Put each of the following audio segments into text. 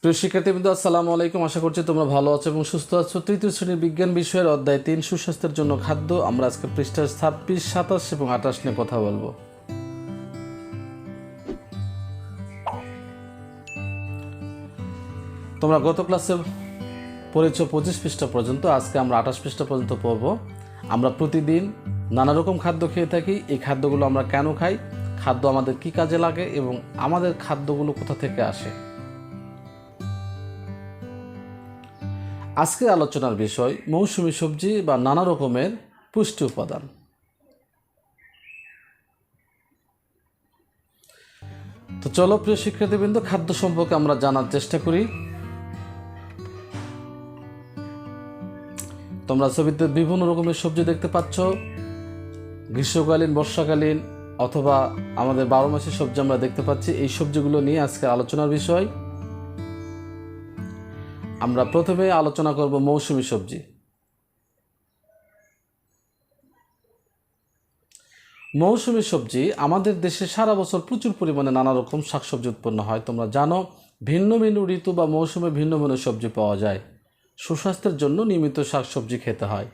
প্রিয় শিক্ষার্থীবৃন্দ, আসসালামু আলাইকুম। আশা করছি তোমরা ভালো আছো এবং সুস্থ আছো। তৃতীয় শ্রেণির বিজ্ঞান বিষয়ের অধ্যায় তিন, সুস্বাস্থ্যের জন্য খাদ্য। আমরা আজকে পৃষ্ঠা ছাব্বিশ, সাতাশ এবং আঠাশ নিয়ে কথা বলব। তোমরা গত ক্লাসে পড়েছ পঁচিশ পৃষ্ঠা পর্যন্ত। আজকে আমরা আঠাশ পৃষ্ঠা পর্যন্ত পড়ব। আমরা প্রতিদিন নানা রকম খাদ্য খেয়ে থাকি। এই খাদ্যগুলো আমরা কেন খাই? খাদ্য আমাদের কি কাজে লাগে এবং আমাদের খাদ্যগুলো কোথা থেকে আসে? আজকের আলোচনার বিষয়, মৌসুমি সবজি বা নানা রকমের পুষ্টি উপাদান। তো চলো প্রিয় শিক্ষার্থীবৃন্দ, খাদ্য সম্পর্কে আমরা জানার চেষ্টা করি। তোমরা ছবিতে বিভিন্ন রকমের সবজি দেখতে পাচ্ছ। গ্রীষ্মকালীন, বর্ষাকালীন অথবা আমাদের বারো মাসের সবজি আমরা দেখতে পাচ্ছি, এই সবজিগুলো নিয়ে আজকে আলোচনার বিষয়। আমরা প্রথমে আলোচনা করব মৌসুমী সবজি। মৌসুমী সবজি, আমাদের দেশে সারা বছর প্রচুর পরিমাণে নানা রকম শাকসবজি উৎপন্ন হয়। তোমরা জানো, ভিন্ন ভিন্ন ঋতু বা মৌসুমে ভিন্ন ভিন্ন সবজি পাওয়া যায়। সুস্বাস্থ্যের জন্য নিয়মিত শাকসবজি খেতে হয়।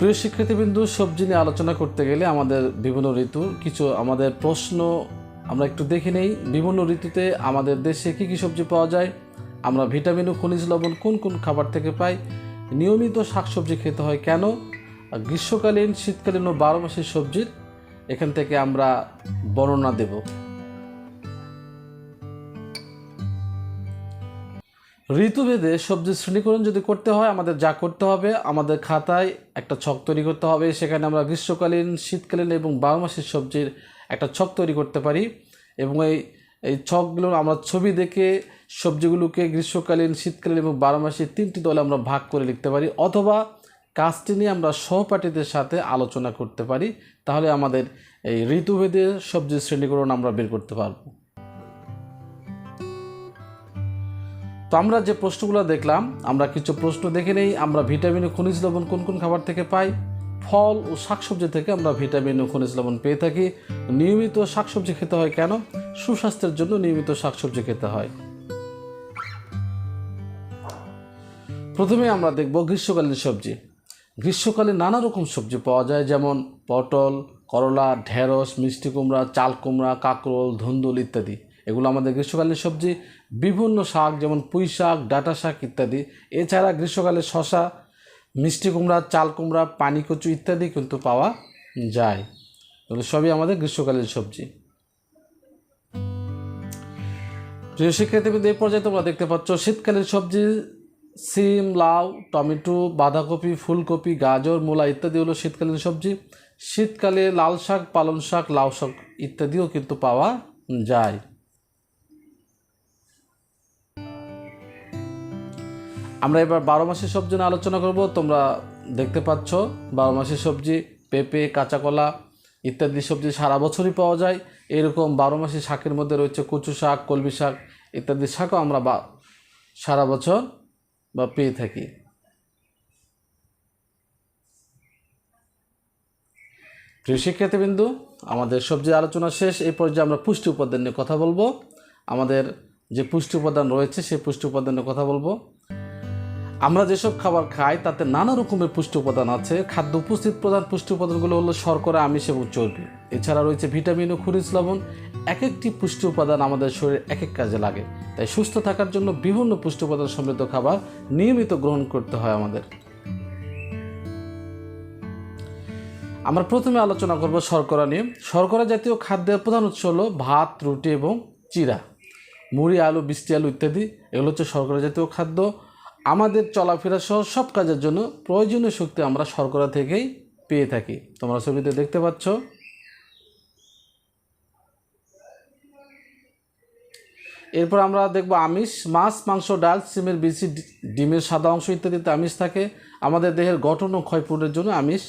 প্রিয় শিক্ষার্থীবৃন্দু সবজি নিয়ে আলোচনা করতে গেলে আমাদের বিভিন্ন ঋতুর কিছু আমাদের প্রশ্ন আমরা একটু দেখে নেই। বিভিন্ন ঋতুতে আমাদের দেশে কী কী সবজি পাওয়া যায়? আমরা ভিটামিন ও খনিজ লবণ কোন কোন খাবার থেকে পাই? নিয়মিত শাকসবজি খেতে হয় কেন? গ্রীষ্মকালীন, শীতকালীন ও বারো মাসের সবজির, এখান থেকে আমরা বর্ণনা দেব। ঋতুভেদে সবজির শ্রেণীকরণ যদি করতে হয়, আমাদের যা করতে হবে, আমাদের খাতায় একটা ছক তৈরি করতে হবে। সেখানে আমরা গ্রীষ্মকালীন, শীতকালীন এবং বারো মাসের সবজির একটা ছক তৈরি করতে পারি। এবং এই এই ছকগুলো আমরা ছবি দেখে সবজিগুলোকে গ্রীষ্মকালীন, শীতকালীন এবং বারো মাসের তিনটি দলে আমরা ভাগ করে লিখতে পারি। অথবা কাজটি নিয়ে আমরা সহপাঠীদের সাথে আলোচনা করতে পারি। তাহলে আমাদের এই ঋতুভেদে সবজির শ্রেণীকরণ আমরা বের করতে পারব। তো আমরা যে প্রশ্নগুলো দেখলাম, আমরা কিছু প্রশ্ন দেখে নেই, আমরা ভিটামিন ও খনিজ লবণ কোন কোন খাবার থেকে পাই? ফল ও শাকসবজি থেকে আমরা ভিটামিন ও খনিজ লবণ পেয়ে থাকি। নিয়মিত শাকসবজি খেতে হয় কেন? সুস্বাস্থ্যের জন্য নিয়মিত শাকসবজি খেতে হয়। প্রথমে আমরা দেখব গ্রীষ্মকালীন সবজি। গ্রীষ্মকালে নানা রকম সবজি পাওয়া যায়, যেমন পটল, করলা, ঢেঁড়স, মিষ্টি কুমড়া, চাল কুমড়া, কাঁকরোল, ধুন্দুল ইত্যাদি। এগুলো আমাদের গ্রীষ্মকালীন সবজি, বিভিন্ন শাক যেমন পুঁই শাক, ডাঁটা শাক ইত্যাদি। এছাড়া গ্রীষ্মকালে শশা মিষ্টি কুমড়া, চাল কুমড়া পানি কচু ইত্যাদি কিন্তু পাওয়া যায়। এগুলো সবই আমাদের গ্রীষ্মকালীন সবজি। প্রিয় শিক্ষার্থীবৃন্দ এই পর্যায়ে তোমরা দেখতে পাচ্ছ শীতকালীন সবজি সিম, লাউ, টমেটো, বাঁধাকপি, ফুলকপি, গাজর, মূলা ইত্যাদি হলো শীতকালীন সবজি। শীতকালে লাল শাক, পালং শাক, লাউ শাক ইত্যাদিও কিন্তু পাওয়া যায়। আমরা এবার বারো মাসের সবজি নিয়ে আলোচনা করব। তোমরা দেখতে পাচ্ছ, বারো মাসের সবজি, পেঁপে কাঁচা কলা ইত্যাদি সবজি সারা বছরই পাওয়া যায়। এরকম বারো মাসের শাকের মধ্যে রয়েছে কচু শাক, কলমি শাক ইত্যাদি শাকও আমরা বা সারা বছর বা পেয়ে থাকি। প্রিয় শিক্ষার্থীবৃন্দু, আমাদের সবজি আলোচনা শেষ। এই পর্যায়ে আমরা পুষ্টি উপাদান নিয়ে কথা বলব। আমাদের যে পুষ্টি উপাদান রয়েছে, সেই পুষ্টি উপাদান নিয়ে কথা বলব। আমরা যেসব খাবার খাই, তাতে নানা রকমের পুষ্টি উপাদান আছে। খাদ্য উপস্থিত প্রধান পুষ্টি উপাদানগুলো হলো শর্করা, আমিষ এবং চর্বি। এছাড়া রয়েছে ভিটামিন ও খনিজ লবণ। এক একটি পুষ্টি উপাদান আমাদের শরীরে এক এক কাজে লাগে। তাই সুস্থ থাকার জন্য বিভিন্ন পুষ্টি উপাদান সমৃদ্ধ খাবার নিয়মিত গ্রহণ করতে হয় আমাদের। আমরা প্রথমে আলোচনা করব শর্করা নিয়ে। শর্করা জাতীয় খাদ্যের প্রধান উৎস হলো ভাত, রুটি এবং চিরা মুড়ি, আলু বৃষ্টি আলু ইত্যাদি। এগুলো হচ্ছে শর্করা জাতীয় খাদ্য। আমাদের চলাফেরা সহ সব কাজের জন্য প্রয়োজনীয় শক্তি আমরা শর্করা থেকেই পেয়ে থাকি। তোমরা ছবিতে দেখতে পাচ্ছ। এরপর আমরা দেখব আমিষ, মাছ, মাংস, ডাল, সিমের বেশি ডিমের সাদা অংশ ইত্যাদিতে আমিষ থাকে। আমাদের দেহের গঠন ও ক্ষয়পূরণের জন্য আমিষ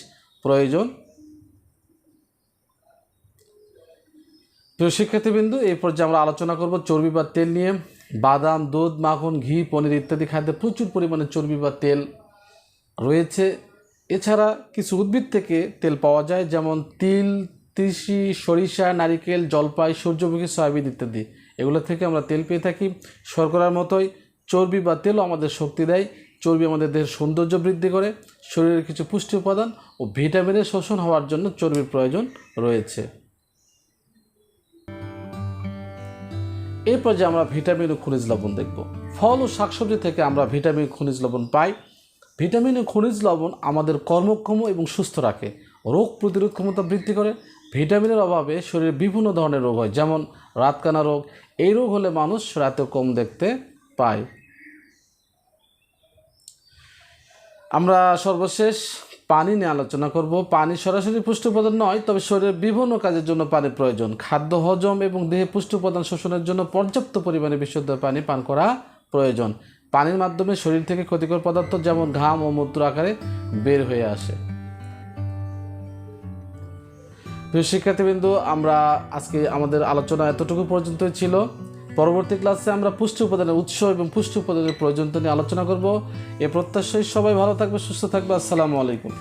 প্রয়োজন। প্রিয় শিক্ষার্থীবৃন্দু এই পর্যায়ে আমরা আলোচনা করব চর্বি বা তেল নিয়ে। বাদাম, দুধ, মাখন, ঘি, পনির ইত্যাদি খাদ্যে প্রচুর পরিমাণে চর্বি বা তেল রয়েছে। এছাড়া কিছু উদ্ভিদ থেকে তেল পাওয়া যায়, যেমন তিল, তিসি, সরিষা, নারিকেল, জলপাই, সূর্যমুখী, সয়াবিন ইত্যাদি। এগুলো থেকে আমরা তেল পেয়ে থাকি। শর্করার মতোই চর্বি বা তেলও আমাদের শক্তি দেয়। চর্বি আমাদের দেহের সৌন্দর্য বৃদ্ধি করে, শরীরের কিছু পুষ্টি উপাদান ও ভিটামিনের শোষণ হওয়ার জন্য চর্বির প্রয়োজন রয়েছে। এই পর্যায়ে আমরা ভিটামিন ও খনিজ লবণ দেখব। ফল ও শাকসবজি থেকে আমরা ভিটামিন খনিজ লবণ পাই। ভিটামিন ও খনিজ লবণ আমাদের কর্মক্ষম এবং সুস্থ রাখে। রোগ প্রতিরোধ ক্ষমতা বৃদ্ধি করে। ভিটামিনের অভাবে শরীরে বিভিন্ন ধরনের রোগ হয়, যেমন রাতকানা রোগ। এই রোগ হলে মানুষ রাতে কম দেখতে পায়। আমরা সর্বশেষ পানি নিয়ে আলোচনা করব। পানি সরাসরি পুষ্টি উপাদান নয়, তবে শরীরের বিভিন্ন কাজের জন্য পানি প্রয়োজন। খাদ্য হজম এবং দেহে পুষ্টি উপাদান শোষণের জন্য পর্যাপ্ত পরিমাণে বিশুদ্ধ পানি পান করা প্রয়োজন। পানির মাধ্যমে শরীর থেকে ক্ষতিকর পদার্থ যেমন ঘাম ও মূত্র আকারে বের হয়ে আসে। প্রিয় শিক্ষার্থীবৃন্দ, আমরা আজকে আমাদের আলোচনা এতটুকু পর্যন্তই ছিল। পরবর্তী ক্লাসে আমরা পুষ্টি উপাদানের উৎস এবং পুষ্টি উপাদানের প্রয়োজনীয়তা নিয়ে আলোচনা করব। এ প্রত্যাশায় সবাই ভালো থাকবে, সুস্থ থাকবে। আসসালামু আলাইকুম।